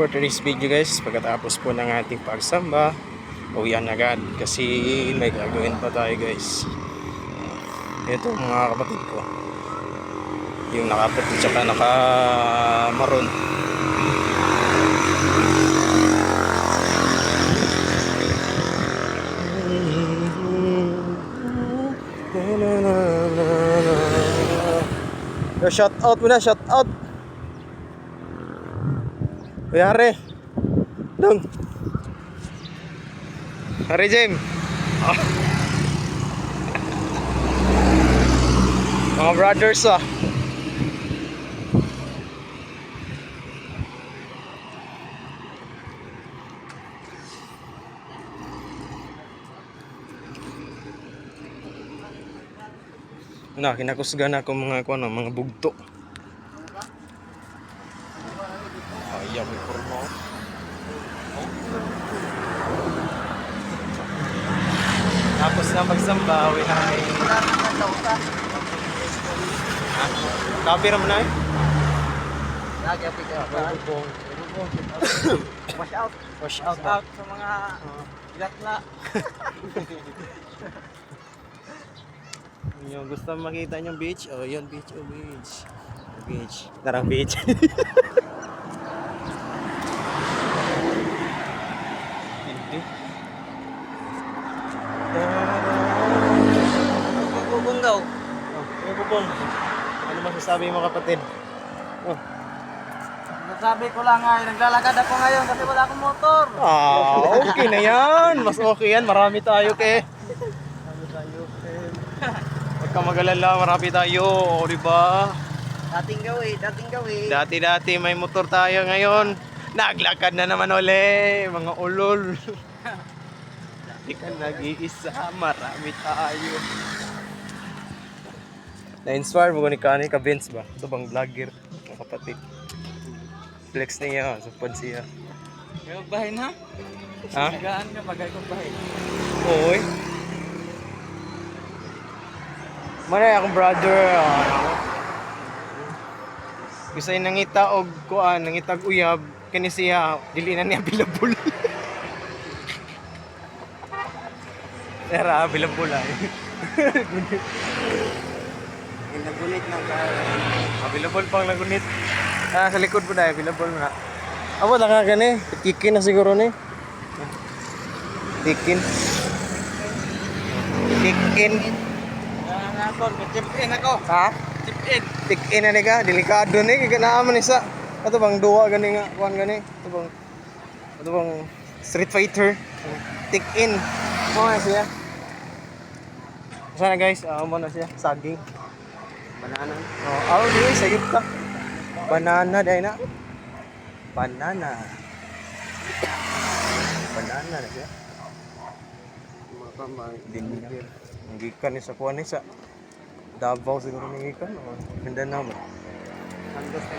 for today's video guys, pagkatapos po ng ating pagsamba, uwian agad kasi may gagawin pa tayo guys. Ito mga kapatid ko. Yung nakaputi tsaka nakamaroon. Yo, shout out muna, shout out. Uy, Hare. Dong. Hare, Jem. Ah. Mga brothers ah. Na, kinakusgan ako mga kuno, mga bugto. Tapos na magsamba, uwi na kami. Kapira mo na eh. Wash out. Wash out Wash out sa mga ilatla. Yung gusto makita yung beach, oh yun beach, oh beach. Beach. Tarang beach. Hindi. Bubunggaw. Oh, ano po pong? Ano masasabi mo kapatid? Oh. Sabi ko lang ay naglalakad ako ngayon kasi wala akong motor. Ah, okay na yan. Mas okay yan. Marami tayo, ke. Sabi tayo, Huwag ka mag-alala, marami tayo. O, di ba? dating gawin, dating gawin. Dati-dati may motor tayo ngayon. Naglakad na naman uli. Mga ulol. Di ka nag-iisa. Marami tayo. Na-inspire mo ko ni Kani ka Vince ba? Ito bang vlogger? Mga kapatid. Flex niya. Supad siya. May magbahay na? Ha? Nagaan ka pag ay magbahay. Oy. Manay akong brother. ah, gusto yung nangita og kuan, nangitag uyab kani siya dili na niya available. Era available ay. Nagunit ng available pang lagunit. Ah, sa likod po na available na. Amo na nga gani, tikin na siguro ni. Tikin. Tikin. Nga ako. Ha? Chip in. Tik in na ni ka, delikado ni kay kanaaman isa. Ato bang duwa gani nga, kuan gani. Ato bang Ato bang Street Fighter. Tik in. Mo na siya. Sana guys, ah mo na siya, saging. Banana. Oh, aw di sayop ka. Banana dai na. Banana. Banana na siya. Mga pambang. Dinner. Ang gikan ni sa kuan ni sa Davao siguro ni gikan. o Mindanao ba? Andos na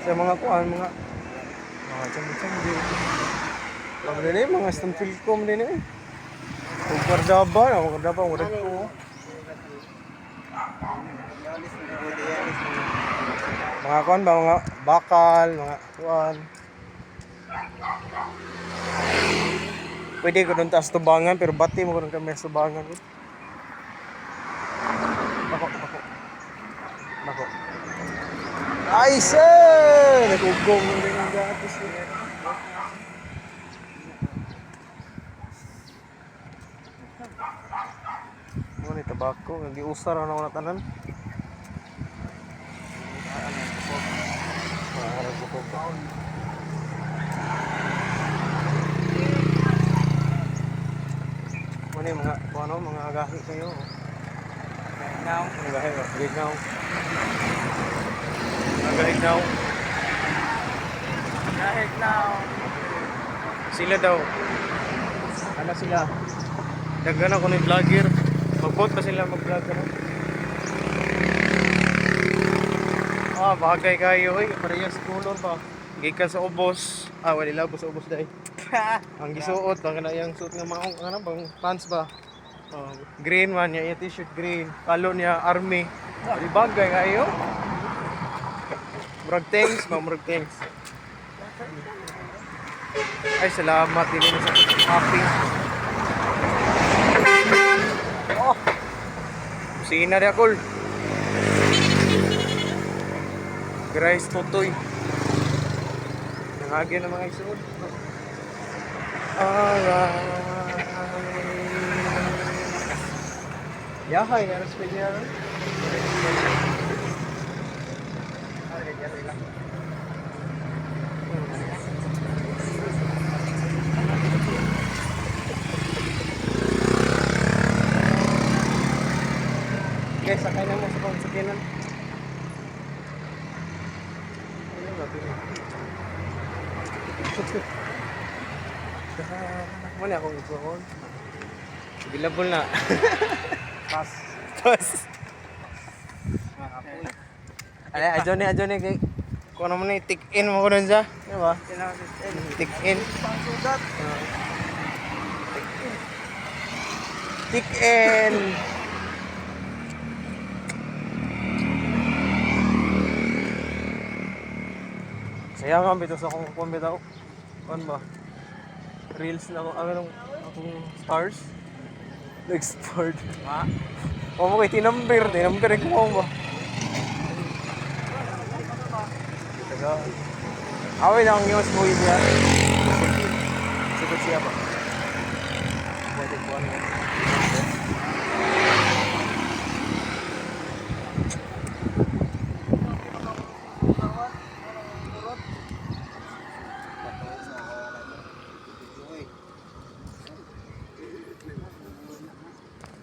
sa mga kuan mga mga cham-cham di Pag din mga stem filcom din eh. Kung kardaba, ako kardaba, wala ko. Mga kuan ba, mga bakal, mga kuan. Pwede ko doon taas tubangan, pero bati mo ko doon kami tubangan. Eh. Bako, bako. Bako. Ay, sir! Nagugong ang gatos. eh. Ni tabako? Nag-iusar na ako na tanan. Maharap ko po. Ano yung mga, ano, mga agahi. Now, Mga agahi. Mga gahignaw. kahit now. Sila daw. Ano sila? Daghan ako ng vlogger. Mag-vote ba sila mag-vlog ano? Ah, bagay kayo. Uy, parehas kulon pa. Gikan sa ubos. Ah, wala labo sa ubos dahil. Ang gisuot, bang na yung suot ng mga ano, bang pants ba? Oh, green man, niya t-shirt green. Kalo niya army. Di bagay kayo. Murag thanks, ma'am, murag thanks. Ay, salamat din mo sa shopping. Kusina rin ako. Grace Totoy. Nangagyan ng mga isuod. Alright. Yahay, aras pa niya. Guys, sakay na mo sa kong sakinan. Ano ba ito? Muna akong ikuhon. Available na. Pass. Pas. Ay, adyo ni, adyo ni. Kung ano mo na, tick in mo ko dun siya. Di ba? Tick in. Pang sugat. Tick in. Saya nga bitaw sa akong kuwan bitaw. Kuwan ba? Reels na ako, ano akong stars. Nag-start. Ha? O mo kay tinamber, tinamber ko mo ba? Taga. Away na ang news mo yun yan. Sikot siya ba? Pwede ko ano yan.